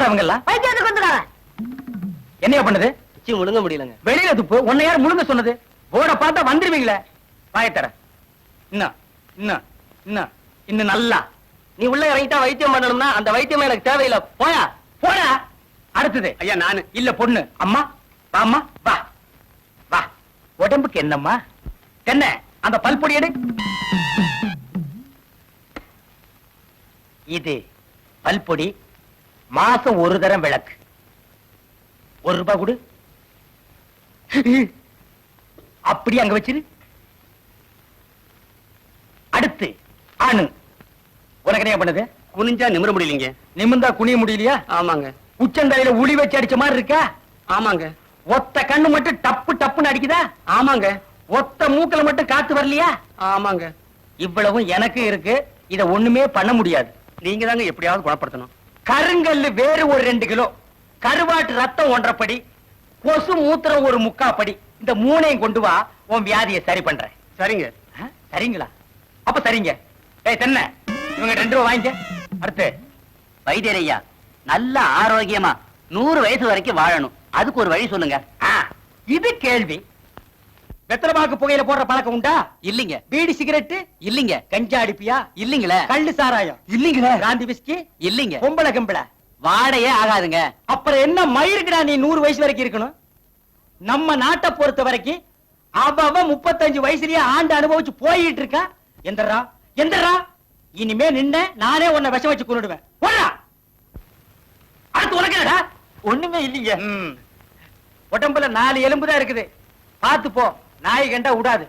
யார் அவங்க எல்லாம் வைத்தியத்துக்கு வந்துருக்காங்க என்னையா பண்ணுது? சி முழுங்க முடியலங்க. வெளியில துப்பு உன்னை யார் முழுங்க சொன்னது? போர்ட பார்த்தா வந்துருவீங்களே. வாயத்தர இன்னும் இன்னும் இன்னும் இன்னும் நல்லா. நீ உள்ள இறங்கிட்டா வைத்தியம் பண்ணணும்னா அந்த வைத்தியம் எனக்கு தேவையில்லை. போயா போடா. அடுத்தது. ஐயா நானு. இல்ல பொண்ணு. அம்மா வா அம்மா வா. வா. உடம்புக்கு என்னம்மா? என்ன? அந்த பல்பொடி எடு. இது பல்பொடி மாசம் ஒரு தரம் விளக்கு. ஒரு ரூபாய் கொடு. அப்படி அங்க வச்சிரு. அடுத்து ஆணு உனக்கு என்ன பண்ணுது? குனிஞ்சா நிமிர முடியலீங்க. நிமிந்தா குனிய முடியலையா? ஆமாங்க. உச்சந்தலையில உளி வச்சு அடிச்ச மாதிரி இருக்கா? ஆமாங்க. ஒத்த கண்ணு மட்டும் டப்பு டப்புன்னு அடிக்குதா? ஆமாங்க. ஒத்த மூக்கல மட்டும் காத்து வரலையா? ஆமாங்க. இவ்வளவும் எனக்கு இருக்கு. இத ஒண்ணுமே பண்ண முடியாது. நீங்க தாங்க எப்படியாவது குணப்படுத்தணும். கருங்கல்லு வேறு ஒரு ரெண்டு கிலோ. கருவாட்டு ரத்தம் ஒன்றரை கொசு மூத்திரம் ஒரு முக்கா படி இந்த மூணையும் கொண்டு வா உன் வியாதியை சரி பண்றேன். சரிங்க. சரிங்களா? அப்ப சரிங்க. ஏய் தென்ன இவங்க ரெண்டு ரூபா வாங்கிக்க. அடுத்து வைத்தியரையா நல்ல ஆரோக்கியமா நூறு வயசு வரைக்கும் வாழணும். அதுக்கு ஒரு வழி சொல்லுங்க. இது கேள்வி. வெத்தலமாக்கு புகையில போடுற பழக்கம் உண்டா? இல்லீங்க. பீடி சிகரெட்டு? இல்லீங்க. கஞ்சா அடிப்பியா? இல்லீங்களே. கள்ளு சாராயம். இல்லீங்களே. காந்தி விஸ்கி? இல்லீங்க. பொம்பளை கம்பளை. வாடையே ஆகாதுங்க. அப்புறம் என்ன மயிருக்குடா நீ நூறு வயசு வரைக்கும் இருக்கணும்? நம்ம நாட்டை பொறுத்த வரைக்கும் அவ முப்பத்தஞ்சு வயசுலயே ஆண்டு அனுபவிச்சு போயிட்டு இருக்கா. எந்தரா எந்தரா இனிமே நின்ன நானே உன்னை விஷம் வச்சு கொண்டுடுவேன் போடா. அடுத்து உனக்கு ஒண்ணுமே இல்லீங்க. உடம்புல நாலு எலும்பு தான் இருக்குது. பார்த்து போ. நாய் கண்டா விடாது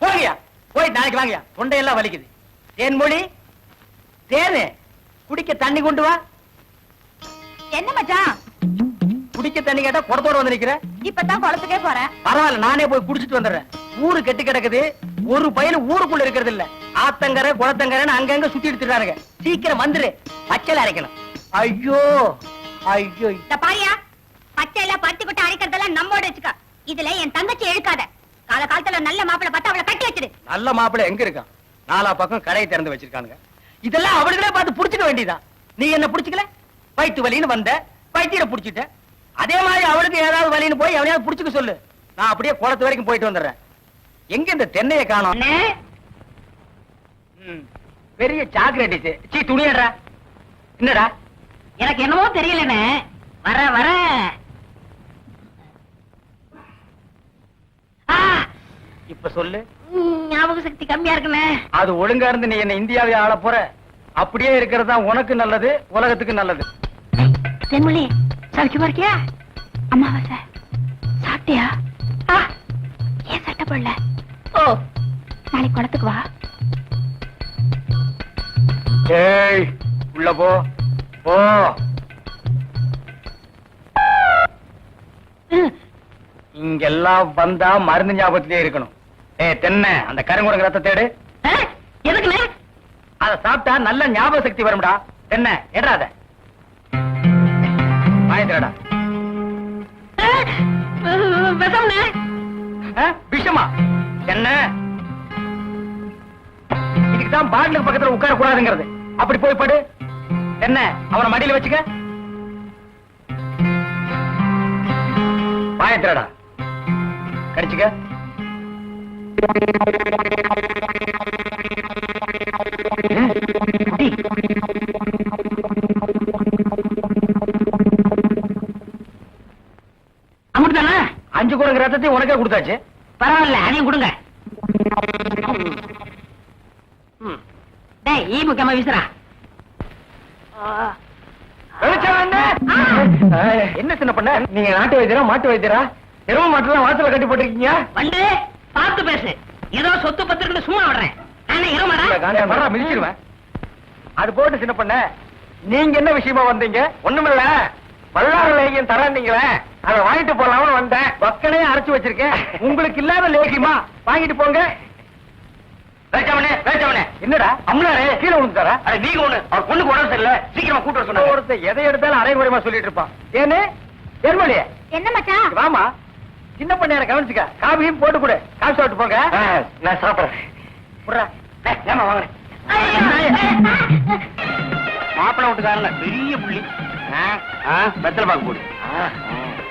போங்கயா போய் நாளைக்கு வாங்கயா. தொண்டையெல்லாம் வலிக்குது. தேன்மொழி தேனு? குடிக்க தண்ணி கொண்டு வா. என்ன மச்சான்? குடிக்க தண்ணி கேட்டா குடத்தோட வந்து நிக்கிற. இப்பதான் குளத்துக்கே போறேன். பரவாயில்ல நானே போய் குடிச்சிட்டு வந்துடுறேன். ஊரு கெட்டு கிடக்குது. ஒரு பையன் ஊருக்குள்ள இருக்கிறது இல்ல ஆத்தங்கரை குளத்தங்கரைன்னு அங்கங்க சுத்தி எடுத்துறாருங்க சீக்கிரம் வந்துரு. பச்சையில அரைக்கணும். ஐயோ. ஐயோ. இந்த பாரியா? பச்சையில பருத்தி கொட்டை அரைக்கிறதெல்லாம் நம்மோட வச்சுக்க. இதுல என் தங்கச்சி இழுக்காத கால காலத்துல நல்ல மாப்பிளை பார்த்து அவளை கட்டி வச்சிரு நல்ல மாப்பிள்ளை எங்க இருக்கான்? நாலா பக்கம் கடையை திறந்து வச்சிருக்கானுங்க. இதெல்லாம் அவளுகளே பார்த்து புடிச்சுக்க வேண்டியதான் நீ என்ன புடிச்சுக்கல? வயிற்று வலின்னு வந்த வயிற்ற புடிச்சிட்ட. அதே மாதிரி அவளுக்கு ஏதாவது வலின்னு போய் எவனையாவது புடிச்சுக்க சொல்லு. நான் அப்படியே குளத்து வரைக்கும் போயிட்டு வந்துடுறேன். எங்க இந்த தென்னையை காணோம்? பெரிய சாக்லேட் சீ துணியடா என்னடா? எனக்கு என்னமோ தெரியலண்ணே. வர வர ஆ, இப்ப சொல்லு. ஞாபக சக்தி கம்மியா இருக்குண்ணே. அது ஒழுங்கா இருந்து நீ என்ன இந்தியாவை ஆள போற. அப்படியே இருக்கிறது தான் உனக்கு நல்லது உலகத்துக்கு நல்லது. தென்மொழி சௌக்கியமா இருக்கியா? அம்மாவாசை சாப்பிட்டியா? ஆ, ஏன் சட்டை போடல? ஓ நாளைக்கு குளத்துக்கு வா. ஏய் உள்ள போ போ. இங்கெல்லாம் வந்தா மருந்து ஞாபகத்திலே இருக்கணும். ஏய் தென்னை அந்த கருங்குரங்கு ரத்த தேடு. எதுக்குண்ணே அத சாப்பிட்டா நல்ல ஞாபக சக்தி வரும்டா. என்ன எடாத விஷம்ண்ணே விஷமா? என்ன இதுக்கு தான் பாட்டிலுக்கு பக்கத்துல உட்கார கூடாதுங்கிறது அப்படி போய் படு. என்ன அவனை மடியில வச்சுக்க. வாயத்திரடா கடிச்சுக்க. அஞ்சு குரங்கு ரத்தத்தை உனக்கே கொடுத்தாச்சு. பரவாயில்ல அதையும் கொடுங்க. ஈ முக்கியமா? என்ன சின்ன பண்ண? நீங்க நாட்டு வைத்தியரா மாட்டு வைத்தியரா? எரும மாட்டுலாம் வாசல கட்டி போட்டிருக்கீங்க? வந்து பார்த்து பேசு. ஏதோ சொத்து பத்திரன்னு சும்மா விடுறேன். நானே இருமாடா மிதிச்சிருவேன். அது போட்டு சின்ன பண்ண நீங்க என்ன விஷயமா வந்தீங்க? ஒண்ணுமில்ல. வல்லார லேகியம் தராந்தீங்களே அதை வாங்கிட்டு போலாம்னு வந்தேன். பக்கனே அரைச்சு வச்சிருக்கேன். உங்களுக்கு இல்லாத லேகியமா? வாங்கிட்டு போங்க. என்னடா? அம்னாரே கீழே விழுந்துட்டாரா? அட நீங்க ஒண்ணு அவர் பொண்ணுக்கு உடம்பு சரியில்லை. சீக்கிரமா கூட்டு சொன்னாங்க. ஒருத்தர் எதை எடுத்தாலும் அரை குறைமா சொல்லிட்டு இருப்பான். ஏன்னு என்ன மச்சான்? வாமா. சின்ன பண்ணையார கவனிச்சுக்க? காபியும் போட்டு கொடு. காபி சாப்பிட்டு போங்க. நான் சாப்பிடுறேன். ஏம்மா வாங்குறேன் மாப்பிள வீட்டுக்காரங்க பெரிய புள்ளி. வெத்தலை பாக்கு போடு.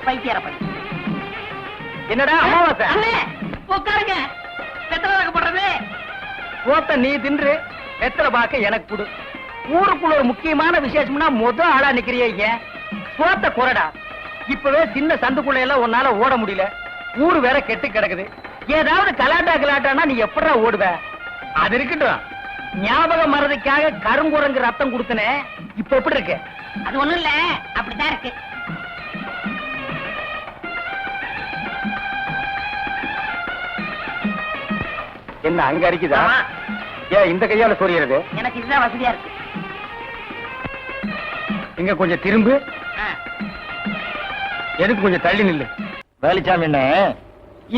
பைத்தியார பையன் என்னடா அமாவாசை? உட்காருங்க. வெத்தலை வாக்கு போடுறது. போத்த நீ தின்று வெத்தலை பாக்க எனக்கு கொடு. ஊருக்குள்ள ஒரு முக்கியமான விசேஷம்னா முத ஆளா நிக்கிறிய சோத்த குறடா. இப்பவே சின்ன சந்துக்குள்ள எல்லாம் உன்னால ஓட முடியல. ஊரு வேற கெட்டு கிடக்குது. ஏதாவது கலாட்டா கலாட்டானா நீ எப்படா ஓடுவ? அது இருக்கட்டும் ஞாபகம் மறதிக்காக கருங்குரங்கு ரத்தம் கொடுத்தனே. இப்ப எப்படி இருக்கு? அது ஒண்ணும் இல்ல. அப்படிதான் இருக்கு. என்ன அங்க அரிக்குதா. ஏன் இந்த கையால சொரியறது எனக்கு இதுதான் வசதியா இருக்கு. இங்க கொஞ்சம் திரும்பு. எதுக்கு கொஞ்சம் தள்ளி நில்லு. வேலுச்சாமி என்ன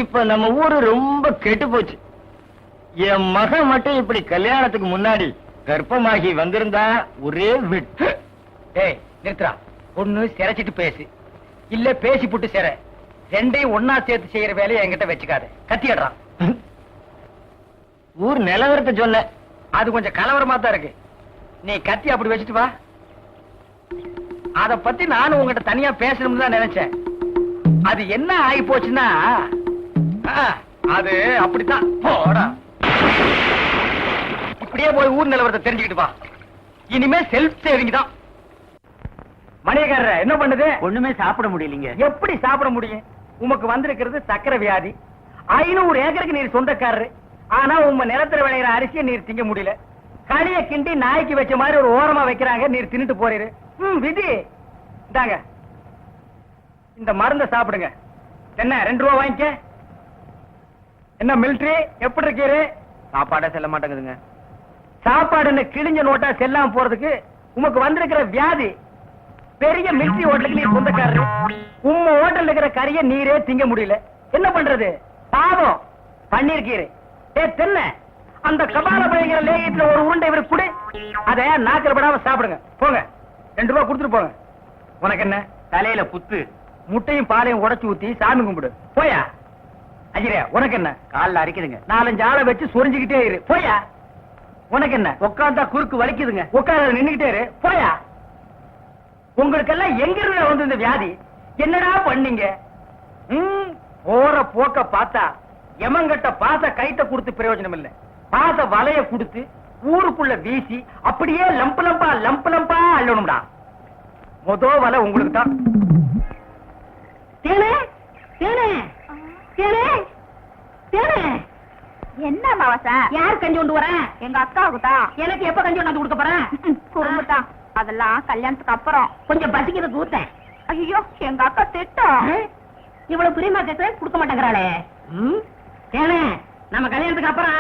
இப்ப நம்ம ஊரு ரொம்ப கெட்டு போச்சு. என் மகன் மட்டும் இப்படி கல்யாணத்துக்கு முன்னாடி கர்ப்பமாகி வந்திருந்தா ஒரே விட்டு ஏய் நிறுத்துறா ஒண்ணு சிரைச்சிட்டு பேசு. இல்ல பேசி புட்டு சிற. ரெண்டையும் ஒன்னா சேர்த்து செய்யற வேலையை என்கிட்ட வச்சுக்காத. கத்திடுறான் ஊர் நிலவரத்தை சொன்ன. அது கொஞ்சம் கலவரமா தான் இருக்கு. நீ கத்தி அப்படி வச்சுட்டு வா. அத பத்தி நானும் உங்ககிட்ட தனியா பேசணும்னு தான் நினைச்சேன். அது என்ன ஆகி போச்சுன்னா அது அப்படித்தான். போடா. இப்படியே போய் ஊர் நிலவரத்தை தெரிஞ்சுக்கிட்டு வா. இனிமே செல்ஃப் சேவிங் தான். மணியக்காரர் என்ன பண்ணுது? ஒண்ணுமே சாப்பிட முடியலீங்க. எப்படி சாப்பிட முடியும்? உமக்கு வந்திருக்கிறது சக்கரை வியாதி. ஐநூறு ஏக்கருக்கு நீர் சொந்தக்காரரு. ஆனா உங்க நிலத்துல விளையிற அரிசியை நீர் திங்க முடியல. களிய கிண்டி நாய்க்கு வச்ச மாதிரி ஒரு ஓரமா வைக்கிறாங்க நீர் தின்னுட்டு போறீரு. விதி. இந்தாங்க. இந்த மருந்த சாப்பிடுங்க. என்ன ரெண்டு ரூபா வாங்கிக்க? என்ன மிலிட்ரி எப்படி இருக்கீரு? சாப்பாடே செல்ல மாட்டேங்குதுங்க. சாப்பாடுன்னு கிழிஞ்ச நோட்டா செல்லாம போறதுக்கு உமக்கு வந்திருக்கிற வியாதி. பெரிய மிலிட்டரி ஹோட்டலுக்கு நீ சொந்தக்காரரு. உம்ம ஹோட்டல்ல இருக்கிற கறிய நீரே திங்க முடியல. என்ன பண்றது? பாவம். பண்ணிருக்கீரு. ஏ தென்ன. அந்த கபால பயங்கர லேகியத்துல ஒரு உருண்டை இவரு குடு. அத நாக்கிற படாம சாப்பிடுங்க. போங்க. ரெண்டு ரூபா கொடுத்துட்டு போங்க. உனக்கு என்ன? தலையில புத்து முட்டையும் பாலையும் உடச்சு ஊத்தி சாமி கும்பிடு. போயா? அஜிரே உனக்கு என்ன? கால்ல அரைக்குதுங்க. நாலஞ்சு ஆளை வச்சு சொரிஞ்சுக்கிட்டே இரு. போயா? உனக்கு என்ன? உட்காந்தா குறுக்கு வலிக்குதுங்க. உட்கார நின்னுகிட்டே இரு. போயா? உங்களுக்கெல்லாம் எங்க இருந்து வந்து இந்த வியாதி? என்னடா பண்ணீங்க? போற போக்க பார்த்தா எமங்கட்ட பாச கைட்ட கொடுத்து பிரயோஜனம் இல்லை பாச வலைய கொடுத்து ஊருக்குள்ள வீசி அப்படியே லம்பு லம்பா லம்பு லம்பா அள்ளணும்டா. மொத வலை உங்களுக்கு தான். தேனே தேனே தேனே தேனே. என்ன மாவாசா? யார் கஞ்சி கொண்டு வரேன் எங்க அக்காவுக்கு தான் எனக்கு எப்ப கஞ்சி கொண்டாந்து கொடுக்க போறேன் குறும்புதான் அதெல்லாம் கல்யாணத்துக்கு அப்புறம். கொஞ்சம் பசிக்கிறது ஊத்தேன் ஐயோ எங்க அக்கா திட்டம் இவ்வளவு பிரியமா கேட்க கொடுக்க மாட்டேங்கிறாளே. ஏனே நம்ம கல்யாணத்துக்கு அப்புறம்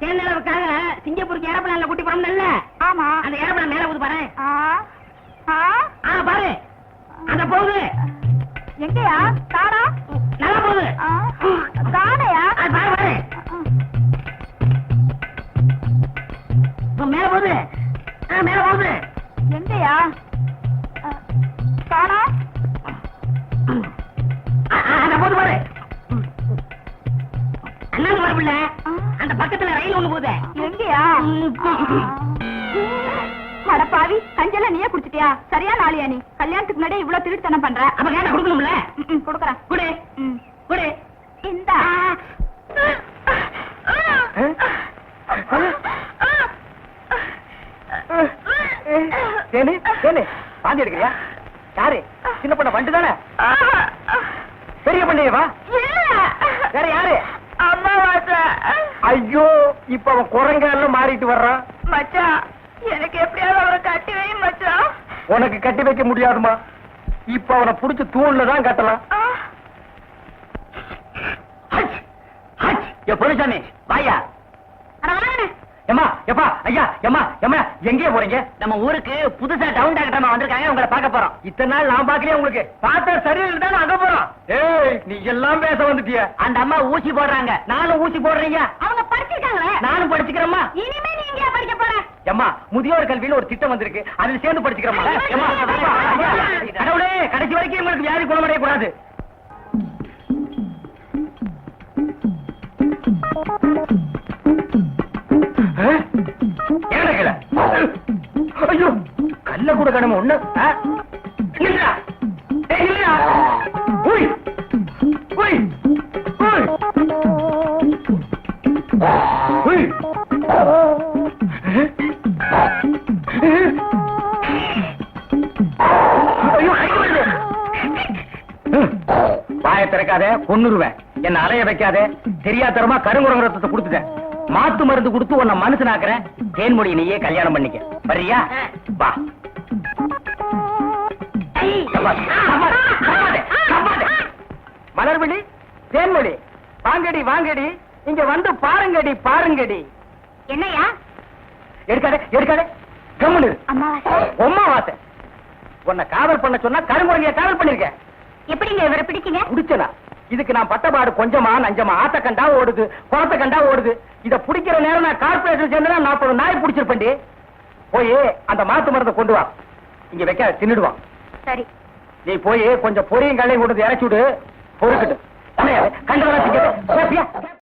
நிலவுக்காக சிங்கப்பூருக்கு ஏரோப்ளான்ல கூட்டி போறோம்ல ஆமா. அந்த ஏரோப்ளான் மேல போகுது பாரு. ஆ. பாரு. அந்த போகுது. எங்கயா? காணா நல்லா போகுது. ஆ. காணையா அது பாரு பாரு. மேல போகுது. மேல போகுது. எங்கயா? ஆ, பக்கத்துல ரயில் ஒண்ணு போகுது எங்கயா? அடப்பாவி கஞ்செல்லாம் நீயே குடிச்சிட்டியா? சரியா நாளியா நீ? கல்யாணத்துக்கு முன்னாடி இவ்வளவு திருட்டுத்தனம் பண்ற? அப்ப கேட்ட கொடுக்கணும்ல? ம், ம், கொடுக்கறேன். குடு. ம். குடு. இந்த. தேனு தேனு பாந்தி எடுக்கிறியா? யாரு? சின்ன பொண்ண வண்டு தானே பெரிய பண்ணைய வா வேற யாரு? அம்மாவாசை ஐயோ இப்ப அவன் குரங்கால மாறிட்டு வர்றான். மச்சான் எனக்கு எப்படியாவது அவரை கட்டி வை மச்சான் உனக்கு கட்டி வைக்க முடியாதுமா. இப்ப அவனை புடிச்சு தூண்ல தான் கட்டலாம். பொருசாமி வாயா. எம்மா எப்பா ஐயா எம்மா எம்மா எங்கே போறீங்க? நம்ம ஊருக்கு புதுசா டவுன் டாக்டர் வந்திருக்காங்க உங்களை பார்க்க போறோம். இத்தனை நாள் நான் பாக்கலையே உங்களுக்கு. பார்த்தா சரியில்லை தானே அங்க போறோம். ஏய் நீ எல்லாம் பேச வந்துட்டிய. அந்த அம்மா ஊசி போடுறாங்க. நானும் ஊசி போடுறீங்க. அவங்க படிச்சிருக்காங்களே? நானும் படிச்சுக்கிறேம்மா. இனிமே நீ எங்கேயா படிக்க போற? எம்மா முதியோர் கல்வின்னு ஒரு திட்டம் வந்திருக்கு. அதுல சேர்ந்து படிச்சுக்கிறோமா எம்மா, அப்பா, ஐயா, கடவுளே கடைசி வரைக்கும் உங்களுக்கு வியாதி குணமடைய கூடாது. உள்ள கூட கடமை ஒண்ணு இல்லடா இல்லடா போய். போய். வாய திறக்காத கொன்னுருவேன் என்ன அலைய வைக்காத. தெரியாதரமா கருங்குரங்க ரத்தத்தை கொடுத்துட்டேன். மாத்து மருந்து கொடுத்து உன்னை மனுஷனாக்குறேன். தேன்மொழி நீயே கல்யாணம் பண்ணிக்க. வரியா வா. மலர்விழி தேன்மொழி. வாங்கடி வாங்கடி. இங்க வந்து பாருங்கடி பாருங்கடி. என்னையா? எடுக்காதே எடுக்காதே. கம்முனு அம்மாவாசை. உன்னை காதல் பண்ண சொன்னா கருங்குரங்கிய காதல் பண்ணிருக்க. எப்படிங்க இவரை பிடிச்சீங்க? புடிச்சனா இதுக்கு நான் பட்டபாடு கொஞ்சமா நஞ்சமா. ஆத்த கண்டா ஓடுது குளத்த கண்டா ஓடுது. இத புடிக்கிற நேரம் நான் கார்பரேஷன் சேர்ந்தா நாற்பது நாய் புடிச்சிருப்பேன்டி. போய் அந்த மாத்து மருந்தை கொண்டு வா. இங்க வைக்க தின்னுடுவான். சரி. நீ போய் கொஞ்சம் பொரியும் கல்லையும் கொண்டு வந்து இறக்கி விடு பொறுக்கட்டு. கண்டவரா